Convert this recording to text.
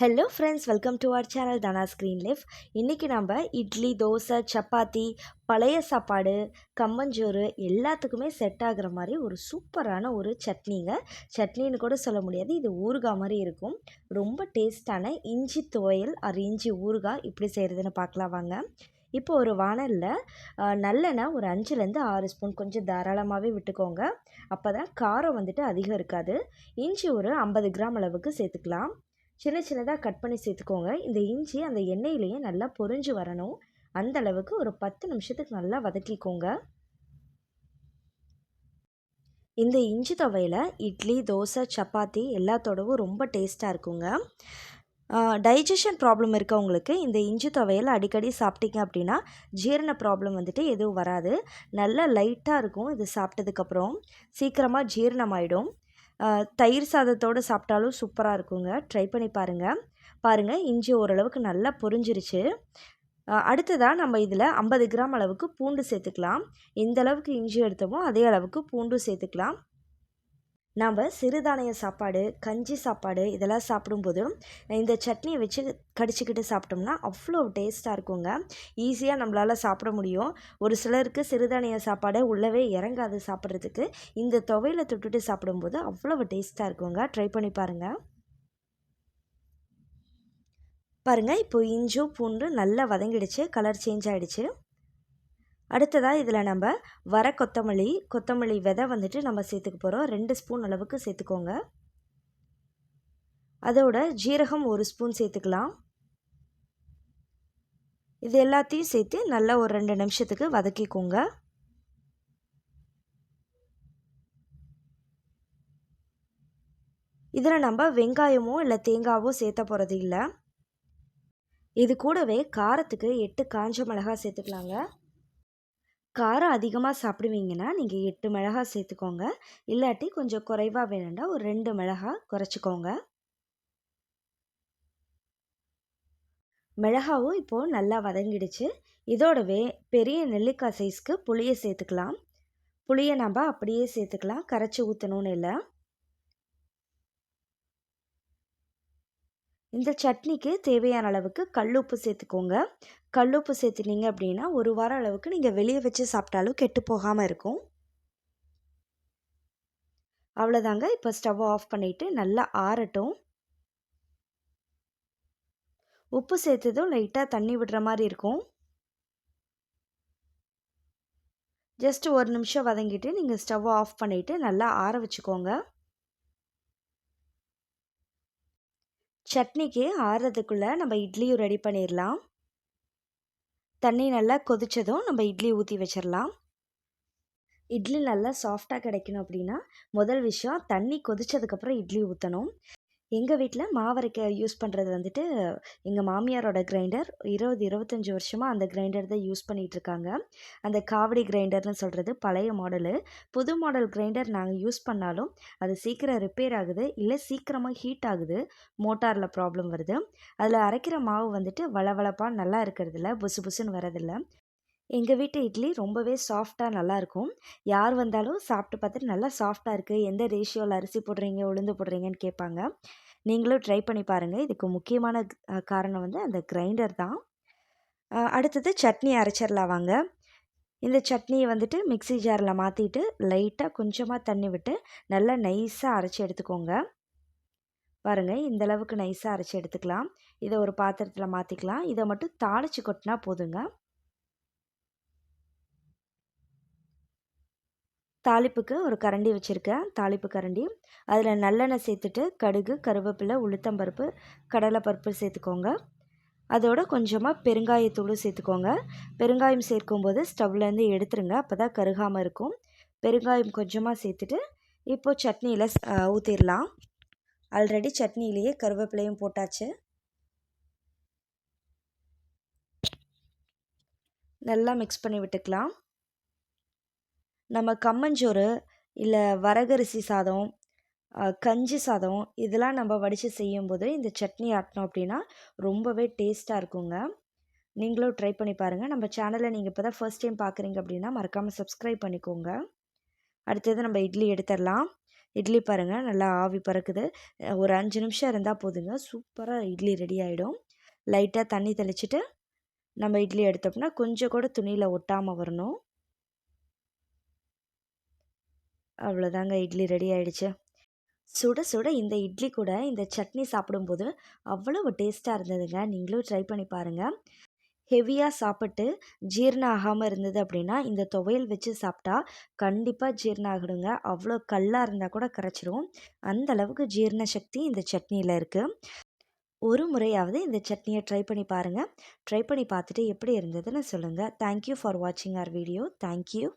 Hello friends welcome to our channel Dhana screen life இன்றைக்கி நம்ம இட்லி தோசை சப்பாத்தி பழைய சாப்பாடு கம்மஞ்சோறு எல்லாத்துக்குமே செட் ஆகிற மாதிரி ஒரு சூப்பரான ஒரு சட்னிங்க. சட்னின்னு கூட சொல்ல முடியாது இது ஊறுகாய் மாதிரி இருக்கும். ரொம்ப டேஸ்டான இஞ்சி துவையல் அது இஞ்சி ஊறுகாய் இப்படி செய்கிறதுன்னு பார்க்கலாம் வாங்க. இப்போ ஒரு வானலில் நல்லெண்ணெய் ஒரு அஞ்சுலேருந்து ஆறு ஸ்பூன் கொஞ்சம் தாராளமாகவே விட்டுக்கோங்க. அப்போ தான் காரம் வந்துட்டு அதிகம் இருக்காது. இஞ்சி ஒரு ஐம்பது கிராம் அளவுக்கு சேர்த்துக்கலாம். சின்ன சின்னதாக கட் பண்ணி சேர்த்துக்கோங்க. இந்த இஞ்சி அந்த எண்ணெயிலேயே நல்லா பொரிஞ்சு வரணும். அந்த அளவுக்கு ஒரு பத்து நிமிஷத்துக்கு நல்லா வதக்கிக்கோங்க. இந்த இஞ்சி துவையில் இட்லி தோசை சப்பாத்தி எல்லாத்தோடவும் ரொம்ப டேஸ்ட்டாக இருக்குங்க. டைஜஷன் ப்ராப்ளம் இருக்கவங்களுக்கு இந்த இஞ்சி துவையல் அடிக்கடி சாப்பிட்டீங்க அப்படின்னா ஜீரண ப்ராப்ளம் வந்துட்டு எதுவும் வராது. நல்லா லைட்டாக இருக்கும். இது சாப்பிட்டதுக்கப்புறம் சீக்கிரமாக ஜீரணமாயிடும். தயிர் சாதத்தோடு சாப்பிட்டாலும் சூப்பராக இருக்குங்க. ட்ரை பண்ணி பாருங்கள் பாருங்கள் இஞ்சி ஓரளவுக்கு நல்லா பொரிஞ்சிருச்சு. அடுத்ததாக நம்ம இதில் ஐம்பது கிராம் அளவுக்கு பூண்டு சேர்த்துக்கலாம். எந்த அளவுக்கு இஞ்சி எடுத்தோமோ அதே அளவுக்கு பூண்டும் சேர்த்துக்கலாம். நாம் சிறுதானிய சாப்பாடு கஞ்சி சாப்பாடு இதெல்லாம் சாப்பிடும்போது இந்த சட்னியை வச்சு கடிச்சிக்கிட்டு சாப்பிட்டோம்னா அவ்வளோ டேஸ்ட்டாக இருக்குங்க. ஈஸியாக நம்மளால் சாப்பிட முடியும். ஒரு சிலருக்கு சிறுதானிய சாப்பாடை உள்ளவே இறங்காது சாப்பிட்றதுக்கு. இந்த துவையில தொட்டுட்டு சாப்பிடும்போது அவ்வளோ டேஸ்ட்டாக இருக்குங்க. ட்ரை பண்ணி பாருங்கள் பாருங்கள் இப்போ இஞ்சும் பூண்டு நல்லா வதங்கிடுச்சு. கலர் சேஞ்ச் ஆகிடுச்சு அடுத்ததாக இதில் நம்ம வர கொத்தமல்லி கொத்தமல்லி விதை வந்துட்டு நம்ம சேர்த்துக்க போகிறோம் ரெண்டு ஸ்பூன் அளவுக்கு சேர்த்துக்கோங்க. அதோட ஜீரகம் ஒரு ஸ்பூன் சேர்த்துக்கலாம். இது எல்லாத்தையும் சேர்த்து நல்லா ஒரு ரெண்டு நிமிஷத்துக்கு வதக்கிக்கோங்க. இதில் நம்ம வெங்காயமோ இல்லை தேங்காவோ சேர்த்த போகிறது இல்லை. இது கூடவே காரத்துக்கு எட்டு காஞ்ச மிளகாய் சேர்த்துக்கலாங்க. காரம் அதிகமாக சாப்பிடுவீங்கன்னா நீங்கள் எட்டு மிளகா சேர்த்துக்கோங்க. இல்லாட்டி கொஞ்சம் குறைவாக வேணும்னா ஒரு ரெண்டு மிளகா குறைச்சிக்கோங்க. மிளகாவும் இப்போது நல்லா வதங்கிடுச்சு. இதோடவே பெரிய நெல்லிக்காய் சைஸ்க்கு புளியை சேர்த்துக்கலாம். புளியை நம்ம அப்படியே சேர்த்துக்கலாம். கரைச்சி ஊற்றணும்னு இல்லை. இந்த சட்னிக்கு தேவையான அளவுக்கு கல்லுப்பு சேர்த்துக்கோங்க. கல்லுப்பு சேர்த்துனீங்க அப்படின்னா ஒரு வாரம் அளவுக்கு நீங்கள் வெளியே வச்சு சாப்பிட்டாலும் கெட்டு போகாமல் இருக்கும். அவ்வளோதாங்க இப்போ ஸ்டவ் ஆஃப் பண்ணிவிட்டு நல்லா ஆறட்டும். உப்பு சேர்த்ததும் லைட்டாக தண்ணி விடுற மாதிரி இருக்கும். ஜஸ்ட் ஒரு நிமிஷம் வதங்கிட்டு நீங்கள் ஸ்டவ்வை ஆஃப் பண்ணிவிட்டு நல்லா ஆற வச்சுக்கோங்க. சட்னிக்கு ஆறுறதுக்குள்ளே நம்ம இட்லியும் ரெடி பண்ணிடலாம். தண்ணி நல்லா கொதித்ததும் நம்ம இட்லி ஊற்றி வச்சிடலாம் இட்லி நல்லா சாஃப்டாக கிடைக்கணும் அப்படின்னா முதல் விஷயம் தண்ணி கொதித்ததுக்கப்புறம் இட்லி ஊற்றணும் எங்கள் வீட்டில் மாவரைக்க யூஸ் பண்ணுறது வந்துட்டு எங்கள் மாமியாரோட கிரைண்டர் இருபது இருபத்தஞ்சி வருஷமாக அந்த கிரைண்டர் தான் யூஸ் பண்ணிகிட்ருக்காங்க அந்த காவடி கிரைண்டர்னு சொல்கிறது பழைய மாடலு. புது மாடல் கிரைண்டர் நாங்கள் யூஸ் பண்ணாலும் அது சீக்கிரம் ரிப்பேர் ஆகுது இல்லை சீக்கிரமாக ஹீட் ஆகுது மோட்டாரில் ப்ராப்ளம் வருது. அதில் அரைக்கிற மாவு வந்துட்டு வளவளப்பாக நல்லா இருக்கிறதில்ல புசு புசுன்னு வரதில்லை எங்கள் வீட்டு இட்லி ரொம்பவே சாஃப்டாக நல்லாயிருக்கும் யார் வந்தாலும் சாப்பிட்டு பார்த்துட்டு நல்லா சாஃப்டாக இருக்குது எந்த ரேஷியோவில் அரிசி போடுறீங்க உளுந்து போடுறீங்கன்னு கேட்பாங்க. நீங்களும் ட்ரை பண்ணி பாருங்கள் இதுக்கு முக்கியமான காரணம் வந்து அந்த கிரைண்டர் தான். அடுத்தது சட்னி அரைச்சிடலாம் வாங்க. இந்த சட்னியை வந்துட்டு மிக்சி ஜாரில் மாற்றிட்டு லைட்டாக கொஞ்சமாக தண்ணி விட்டு நல்லா நைஸாக அரைச்சி எடுத்துக்கோங்க. பாருங்கள் இந்த அளவுக்கு நைஸாக அரைச்சி எடுத்துக்கலாம். இதை ஒரு பாத்திரத்தில் மாற்றிக்கலாம் இதை மட்டும் தாளித்து கொட்டினா போதுங்க. தாளிப்புக்கு ஒரு கரண்டி வச்சுருக்கேன். தாளிப்பு கரண்டி. அதில் நல்லெண்ணெய் சேர்த்துட்டு கடுகு கருவேப்பிலை உளுத்தம்பருப்பு கடலைப்பருப்பு சேர்த்துக்கோங்க. அதோட கொஞ்சமாக பெருங்காயத்தூள் சேர்த்துக்கோங்க. பெருங்காயம் சேர்க்கும்போது ஸ்டவ்லேருந்து எடுத்துருங்க. அப்போ தான் கருகாமல் இருக்கும். பெருங்காயம் கொஞ்சமாக சேர்த்துட்டு இப்போது சட்னியில் ஊற்றிடலாம் ஆல்ரெடி சட்னியிலேயே கருவேப்பிலையும் போட்டாச்சு. நல்லா மிக்ஸ் பண்ணி விட்டுக்கலாம். நம்ம கம்மஞ்சோறு இல்லை வரகரிசி சாதம் கஞ்சி சாதம் இதெல்லாம் நம்ம வடித்து செய்யும்போது இந்த சட்னி ஆட்டினோம் அப்படின்னா ரொம்பவே டேஸ்ட்டாக இருக்குங்க. நீங்களும் ட்ரை பண்ணி பாருங்கள் நம்ம சேனலை நீங்கள் இப்போ தான் ஃபர்ஸ்ட் டைம் பார்க்குறீங்க அப்படின்னா மறக்காமல் சப்ஸ்கிரைப் பண்ணிக்கோங்க. அடுத்தது நம்ம இட்லி எடுத்துடலாம். இட்லி பாருங்கள் நல்லா ஆவி பறக்குது. ஒரு அஞ்சு நிமிஷம் இருந்தால் போதுங்க. சூப்பராக இட்லி ரெடி ஆகிடும் லைட்டாக தண்ணி தெளிச்சுட்டு நம்ம இட்லி எடுத்தோம்னா கொஞ்சம் கூட துணியில் ஒட்டாமல் வரணும். அவ்வளோதாங்க இட்லி ரெடி ஆயிடுச்சு. சுட சுட இந்த இட்லி கூட இந்த சட்னி சாப்பிடும்போது அவ்வளவு டேஸ்ட்டாக இருந்ததுங்க. நீங்களும் ட்ரை பண்ணி பாருங்கள் ஹெவியாக சாப்பிட்டு ஜீரணம் ஆகாமல் இருந்தது அப்படின்னா இந்த துவையல் வச்சு சாப்பிட்டா கண்டிப்பாக ஜீரணம் ஆகிடுங்க அவ்வளோ கல்லாக இருந்தால் கூட கரைச்சிரும். அந்த அளவுக்கு ஜீரண சக்தி இந்த சட்னியில் இருக்குது ஒரு முறையாவது இந்த சட்னியை ட்ரை பண்ணி பாருங்கள் ட்ரை பண்ணி பார்த்துட்டு எப்படி இருந்ததுன்னு சொல்லுங்கள் தேங்க்யூ ஃபார் வாட்சிங் ஆர் வீடியோ தேங்க்யூ